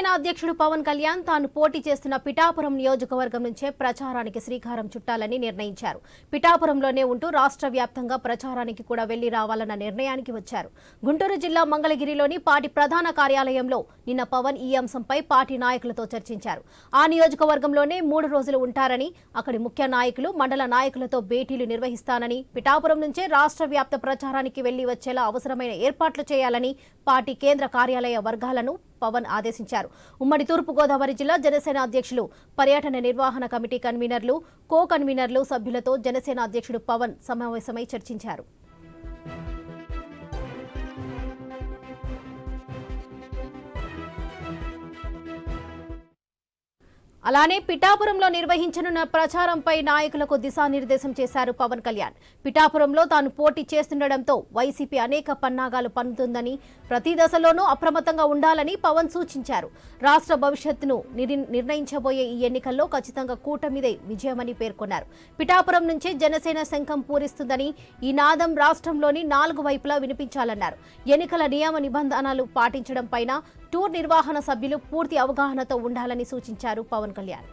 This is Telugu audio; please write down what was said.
జనసేన అధ్యక్షుడు పవన్ కళ్యాణ్ తాను పోటీ చేస్తున్న పిఠాపురం నియోజకవర్గం నుంచే ప్రచారానికి శ్రీకారం చుట్టాలని నిర్ణయించారు. పిఠాపురంలోనే ఉంటూ రాష్ట్ర వ్యాప్తంగా ప్రచారానికి కూడా వెళ్ళి రావాలన్న నిర్ణయానికి వచ్చారు. గుంటూరు జిల్లా మంగళగిరిలోని పార్టీ ప్రధాన కార్యాలయంలో నిన్న పవన్ ఈ అంశంపై పార్టీ నాయకులతో చర్చించారు. ఆ నియోజకవర్గంలోనే మూడు రోజులు ఉంటారని అక్కడి ముఖ్య నాయకులు మండల నాయకులతో భేటీలు నిర్వహిస్తానని పిఠాపురం నుంచే రాష్ట్ర వ్యాప్త ప్రచారానికి వెళ్ళి వచ్చేలా అవసరమైన ఏర్పాట్లు చేయాలని పార్టీ కేంద్ర కార్యాలయ వర్గాలను పవన్ ఆదేశించారు. ఉమ్మడి తూర్పుగోదావరి జిల్లా జనసేన అధ్యక్షులు పర్యటన నిర్వహణ కమిటీ కన్వీనర్లు కో కన్వీనర్లు సభ్యులతో జనసేన అధ్యక్షుడు పవన్ సమావేశమై చర్చించారు. అలానే పిఠాపురంలో నిర్వహించనున్న ప్రచారంపై నాయకులకు దిశానిర్దేశం చేశారు పవన్ కళ్యాణ్. పిఠాపురంలో తాను పోటీ చేస్తుండటంతో వైసీపీ అనేక పన్నాగాలు పన్నుతుందని ప్రతి దశలోనూ అప్రమత్తంగా ఉండాలని పవన్ సూచించారు. రాష్ట్ర భవిష్యత్తును నిర్ణయించబోయే ఈ ఎన్నికల్లో ఖచ్చితంగా కూటమిదే విజయమని పేర్కొన్నారు. పిఠాపురం నుంచే జనసేన శంఖం పూరిస్తుందని ఈ నాదం రాష్ట్రంలోని నాలుగు వైపులా వినిపించాలన్నారు. ఎన్నికల నియమ నిబంధనలు పాటించడం పైన టూర్ నిర్వహణ సభ్యులు పూర్తి అవగాహనతో ఉండాలని సూచించారు పవన్ కళ్యాణ్.